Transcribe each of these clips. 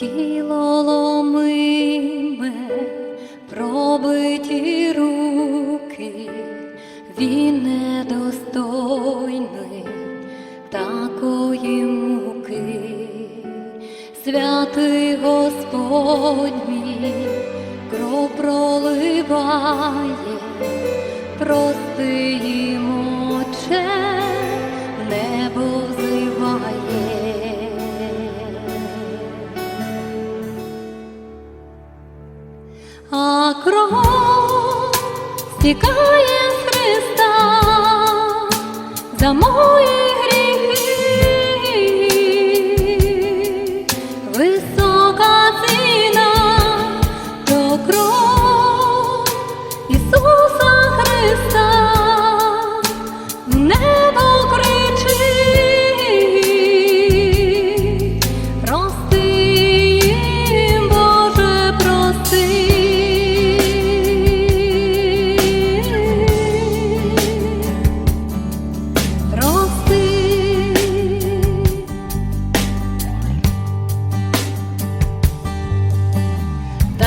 тіло ломиме, пробиті руки, він недостойний такої муки, святий Господь мій, кров проливає, прости А кров стікає з Христа за мої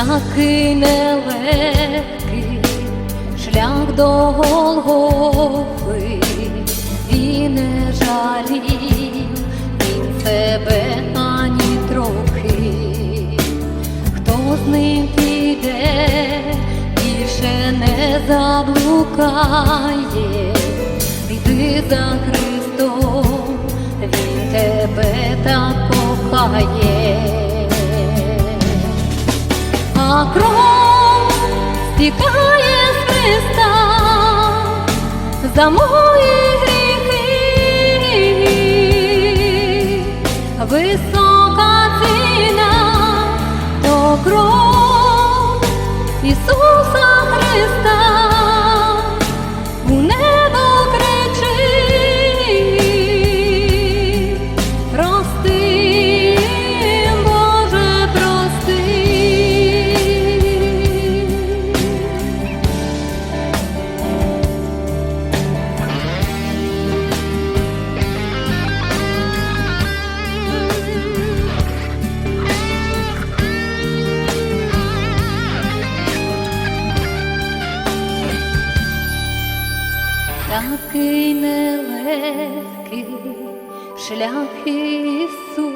Такий нелегкий шлях до Голгофи, і не жалів він себе ані трохи, хто з ним піде, більше не заблукає, йди за Христом, він тебе так кохає кров стікає з Христа за мої гріхи, висока ціна то кров Ісуса нелегкий шлях Ісуса,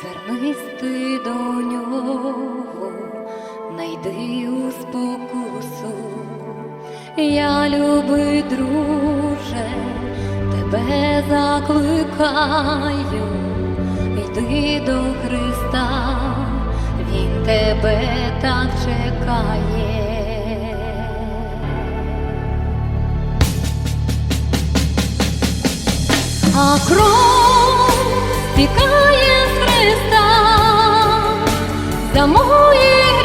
звернись ти до нього, найди у спокусу. Я люби, друже, тебе закликаю, йди до Христа, Він тебе так чекає. А кров стікає з Христа за мої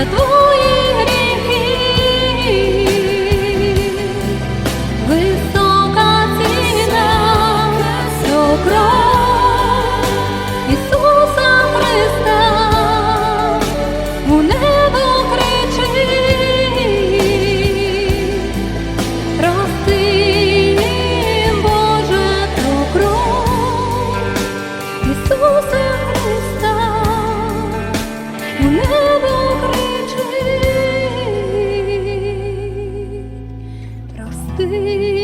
за твої гріхи, висока ціна, то кров Ісуса Христа, у небо кричить. Прости Боже, ту кров. Ісусе be.